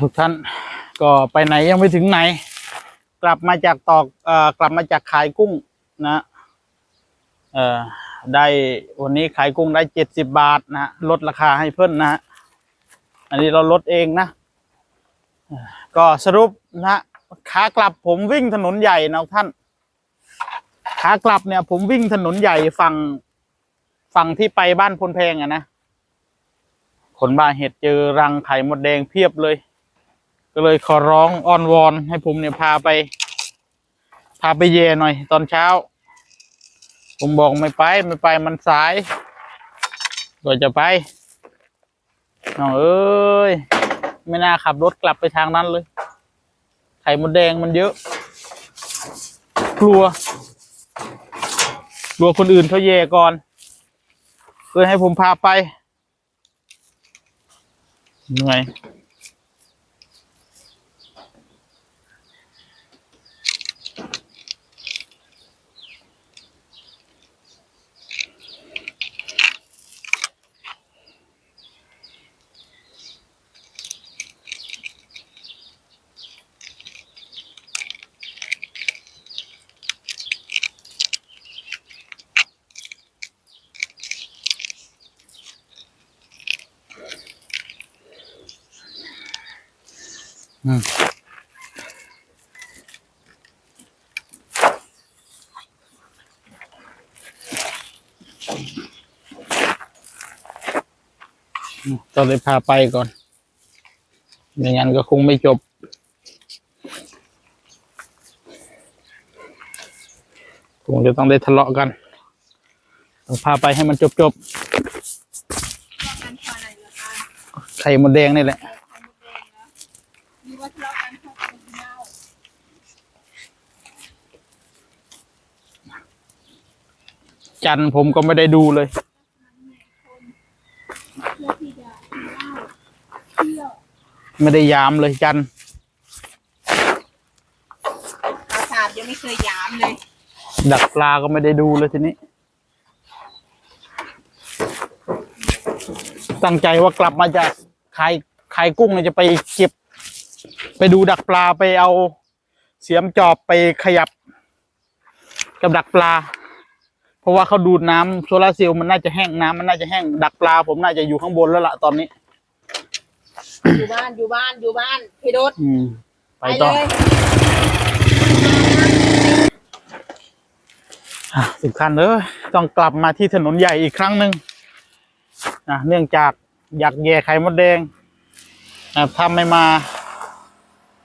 ทุกท่านก็ไปไหนยังไม่ถึงไหน กลับมาจากตอกเอ่อกลับมาจากขายกุ้งนะเอ่อได้วันนี้ขายกุ้งได้เจ็ดสิบบาทนะลดราคาให้เพิ่นนะอันนี้เราลดเองนะก็สรุปนะขากลับผมวิ่งถนนใหญ่นะท่าน ขากลับเนี่ย ผมวิ่งถนนใหญ่ฝั่งฝั่งที่ไปบ้านพลแพงอะนะ คนบ้าเห็ดเจอรังไข่มดแดงเพียบเลย เลยขอร้องอ้อนวอนให้ผมเนี่ยพาไป พาไปเยหน่อย ตอนเช้า ผมบอกไม่ไปไม่ไปมันสายก็จะไปน้องเอ้ยไม่น่าขับรถกลับไปทางนั้นเลย ไข่มดแดงมันเยอะ กลัว กลัวคนอื่นเขาเยก่อนเลยให้ผมพาไปเหนื่อย อืมต้องเลยพาไปก่อน ไม่งั้นก็คงไม่จบ คงจะต้องได้ทะเลาะกัน ต้องพาไปให้มันจบจบทะเลาะกันเพราะอะไรล่ะคะๆไข่มดแดงนี่แหละ ไข่มดแดงแล้วมีว่าทะเลาะกันเพราะคนเน่า จันทร์ผมก็ไม่ได้ดูเลยเพื่อที่จะกินเหล้าเที่ยวไม่ได้ยามเลยจันทร์ปราสาทยังไม่เคยยามเลย ดักปลาก็ไม่ได้ดูเลยทีนี้ ตั้งใจว่ากลับมาจากขายขายกุ้งเนี่ยจะไปเก็บ ไปดูดักปลาไปเอาเสียมจอบไปขยับ กับดักปลา เพราะว่าเขาดูดน้ำโซลาร์เซลล์มันน่าจะแห้งน้ำมันน่าจะแห้งดักปลา ผมน่าจะอยู่ข้างบนแล้วล่ะตอนนี้ อยู่บ้านอยู่บ้านอยู่บ้านพี่รถอืมไปไปต่อเลยอะสำคัญเลยต้องกลับมาที่ถนนใหญ่อีกครั้งหนึ่งนะเนื่องจากอยากแย่ไข่มดแดงนะถ้าไม่มา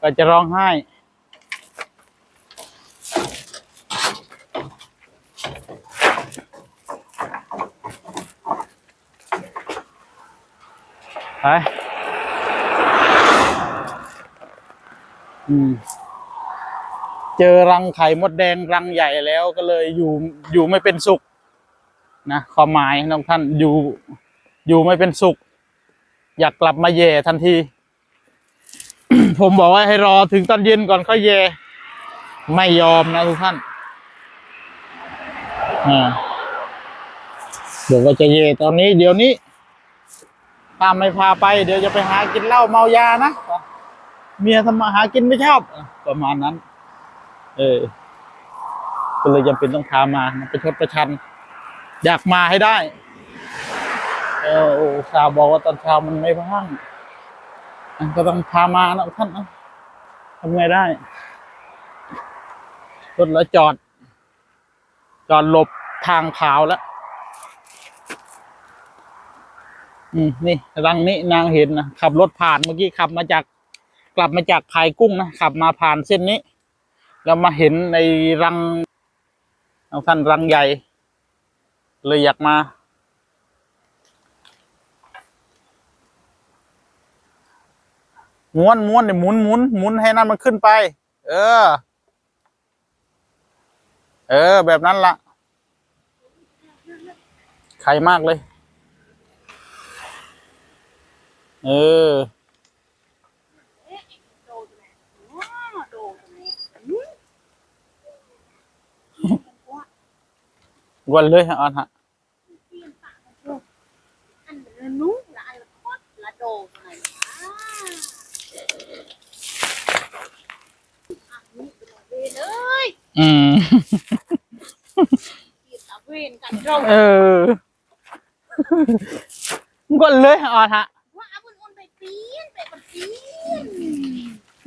ก็จะร้องไห้ ไปเจอรังไข่มดแดงรังใหญ่แล้วก็เลยอยู่อยู่ไม่เป็นสุข นะความหมายน้องท่านอยู่อยู่ไม่เป็นสุข อยากกลับมาแย่ทันที ผมบอกว่าให้รอถึงตอนเย็นก่อนค่อยแย่ ไม่ยอมนะทุกท่านอ่าเดี๋ยวก็จะแย่ตอนนี้เดี๋ยวนี้ ถ้าไม่พาไป เดี๋ยวจะไปหากินเหล้าเมายานะเมียทำมาหากินไม่ชอบประมาณนั้น เออก็เลยจำเป็นต้องพามามันปชดประชัน อยากมาให้ได้ เออโอ้ชาวบอกว่าตอนเช้ามันไม่ว่างก็ต้องพามานะท่านนะทำไงได้รถแล้วจอด จอดหลบทางขาวแล้ว อืมนี่รังนี้นางเห็นนะขับรถผ่านเมื่อกี้ขับมาจาก กลับมาจากขายกุ้งนะขับมาผ่านเส้นนี้ แล้วมาเห็นในรังเอาท่านรังใหญ่ เลยอยากมา ม้วนม้วนเนี่ยหมุนหมุนหมุนให้นั่นมันขึ้นไป เออ เออ แบบนั้นละไข่มากเลย เออวันเลยฮะออนฮะอันละนุละอันละคดละโดดอะไรเลยอืมเออวันเลยออนฮะ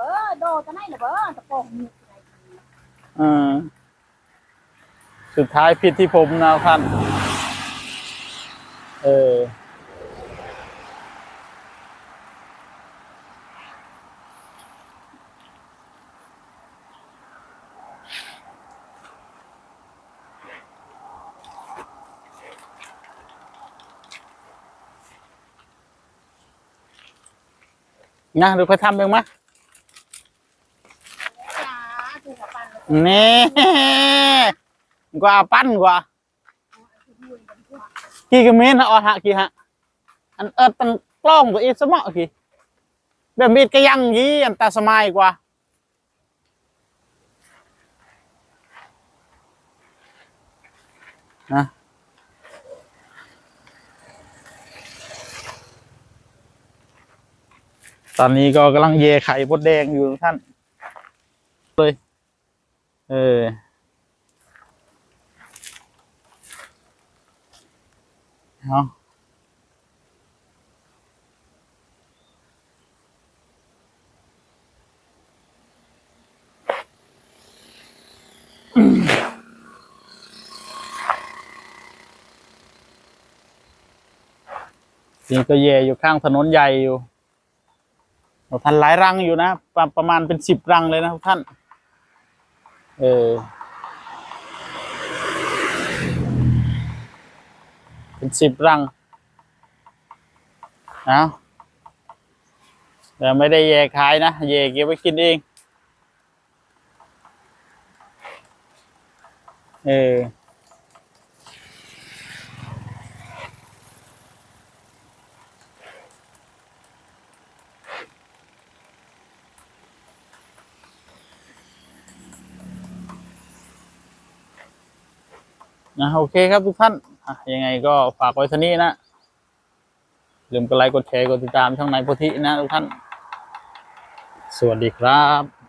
เบียก้าอีเพี้ยนกันหัวเออตาเปิงก่อนไปไปไปเปลี่ยนเนอเบ้อโดจะนี่เหรอเบ้อตะโกงมีอะไรเออสุดท้ายผิดที่ผมนะท่านเออนะดูเขาทำเองมะ จ้าถูกกับปั นแล้วนี่กว่าปั้นกว่ากี่กิเมตรฮะออฮะกี่ฮะอันเอิดตันกล้องตัวอีสมอกี่แบบมีดก็ยังยี่อันตาสมัยกว่านะตอนนี้ก็กำลังเยไข่บดแดงอยู่ท่านเลย เออ เอานี่ก็แย่อยู่ข้างถนนใหญ่อยู่ท่านหลายรังอยู่นะ ประประมาณเป็นสิบรังเลยนะทุกท่าน เออ เป็นสิบรังนะแต่ไม่ได้แยกขายนะ แยกเก็บไว้กินเอง เออ นะโอเคครับทุกท่านยังไงก็ฝากไว้เท่านี้นะลืมกดไลค์กดแชร์กดติดตามช่องในโพธินะทุกท่าน สวัสดีครับ